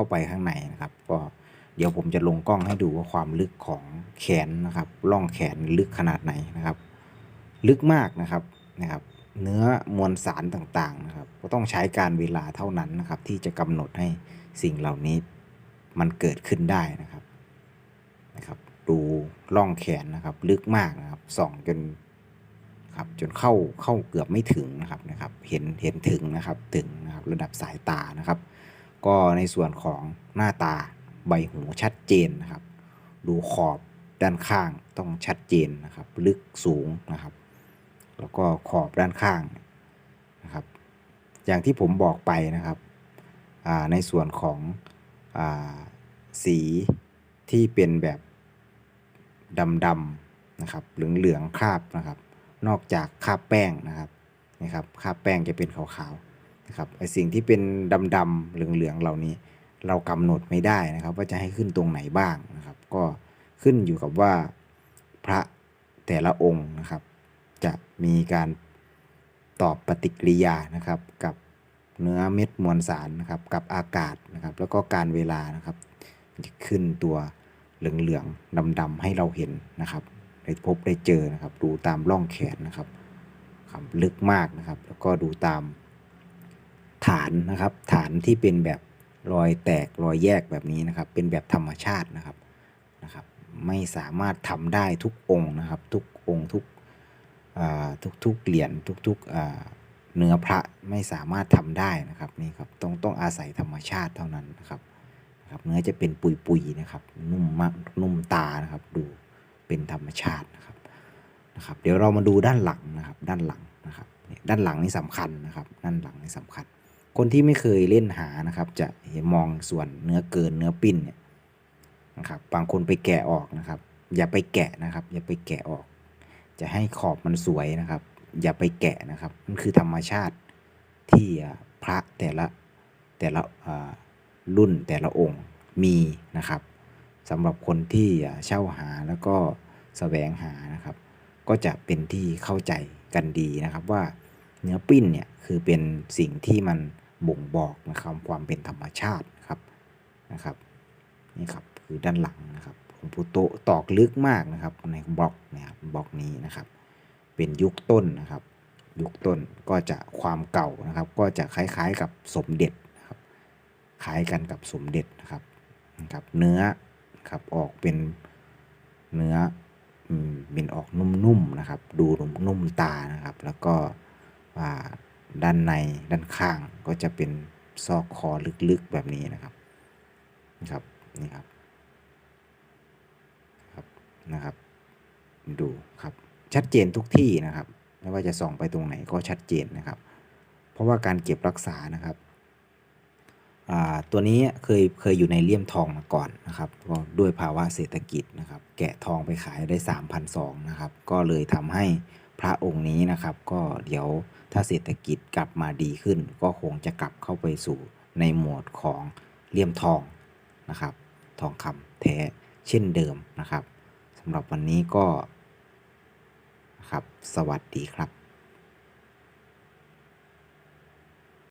เข้าไปข้างในนะครับ ก็เดี๋ยวผมจะลงกล้องให้ดูว่าความลึกของแขนนะครับร่องแขนลึกขนาดไหนนะครับ ลึกมากนะครับนะครับ เนื้อมวลสารต่างๆนะครับ ก็ต้องใช้การเวลาเท่านั้นนะครับ ที่จะกำหนดให้สิ่งเหล่านี้มันเกิดขึ้นได้นะครับนะครับ ดูร่องแขนนะครับ ลึกมากนะครับส่องจนครับจนเข้าเข้าเกือบไม่ถึงนะครับนะครับ เห็นเห็นถึงนะครับถึงนะครับระดับสายตานะครับ ก็ในส่วนของหน้าตาใบหูชัดเจนนะครับ ดูขอบด้านข้างต้องชัดเจนนะครับ ลึกสูงนะครับ แล้วก็ขอบด้านข้างนะครับ อย่างที่ผมบอกไปนะครับอ่าในส่วนของอาสีที่เป็นแบบดำๆนะครับ เหลืองๆคราบนะครับ นอกจากคราบแป้งนะครับนะครับคราบแป้งจะเป็นขาวๆ นะครับไอสิ่งที่เป็นดำๆเหลืองๆเหล่านี้ เรากำหนดไม่ได้นะครับ ว่าจะให้ขึ้นตรงไหนบ้างนะครับ ก็ขึ้นอยู่กับว่าพระแต่ละองค์นะครับ จะมีการตอบปฏิกิริยานะครับ กับเนื้อเม็ดมวลสารนะครับ กับอากาศนะครับ แล้วก็การเวลานะครับจะขึ้นตัวเหลืองๆดำๆให้เราเห็นนะครับได้พบได้เจอนะครับ ดูตามร่องแขนนะครับลึกมากนะครับ แล้วก็ดูตาม ฐานนะครับ ฐานที่เป็นแบบรอยแตกรอยแยกแบบนี้นะครับ เป็นแบบธรรมชาตินะครับนะครับ ไม่สามารถทำได้ทุกองค์นะครับ ทุกองค์ทุกอ่าทุกเหรียญทุกๆอ่าเนื้อพระไม่สามารถทำได้นะครับนี่ครับต้องต้องอาศัยธรรมชาติเท่านั้นนะครับนะครับเนื้อจะเป็นปุยๆนะครับนุ่มมากนุ่มตานะครับ ดูเป็นธรรมชาตินะครับนะครับ เดี๋ยวเรามาดูด้านหลังนะครับ ด้านหลังนะครับด้านหลังนี่สำคัญนะครับ ด้านหลังนี่สำคัญ คนที่ไม่เคยเล่นหานะครับ จะเห็นมองส่วนเนื้อเกินเนื้อปิ้นเนี่ยนะครับ บางคนไปแกะออกนะครับ อย่าไปแกะนะครับ อย่าไปแกะออก จะให้ขอบมันสวยนะครับ อย่าไปแกะนะครับมันคือธรรมชาติที่พระแต่ละแต่ละอ่ารุ่นแต่ละองค์มีนะครับสำหรับคนที่เช่าหาแล้วก็แสวงหานะครับ ก็จะเป็นที่เข้าใจกันดีนะครับว่าเนื้อปิ้นเนี่ยคือเป็นสิ่งที่มัน บ่งบอกนะครับความเป็นธรรมชาติครับนะครับนี่ครับคือด้านหลังนะครับหลวงปู่โตตอกลึกมากนะครับในบล็อกเนะครับบล็อกนี้นะครับ เป็นยุคต้นนะครับ ยุคต้นก็จะความเก่านะครับ ก็จะคล้ายๆกับสมเด็จนะครับคล้ายกันกับสมเด็จนะครับนะครับ เนื้อครับออกเป็นเนื้อเป็นออกนุ่มๆนะครับ ดูนุ่มตานะครับ แล้วก็อ่า ด้านในด้านข้างก็จะเป็นซอกคอลึกๆแบบนี้นะครับนะครับนี่ครับครับนะครับ ดูครับชัดเจนทุกที่นะครับ ไม่ว่าจะส่องไปตรงไหนก็ชัดเจนนะครับ เพราะว่าการเก็บรักษานะครับตัวนี้เคยเคยอยู่ในเลี่ยมทองมาก่อนนะครับก็ด้วยภาวะเศรษฐกิจนะครับ แกะทองไปขายได้ 3,200นะครับ ก็เลยทำให้ พระองค์นี้นะครับ ก็เดี๋ยวถ้าเศรษฐกิจกลับมาดีขึ้น ก็คงจะกลับเข้าไปสู่ในหมวดของเลี่ยมทองนะครับ ทองคำแท้เช่นเดิมนะครับสำหรับวันนี้ก็ครับ สวัสดีครับ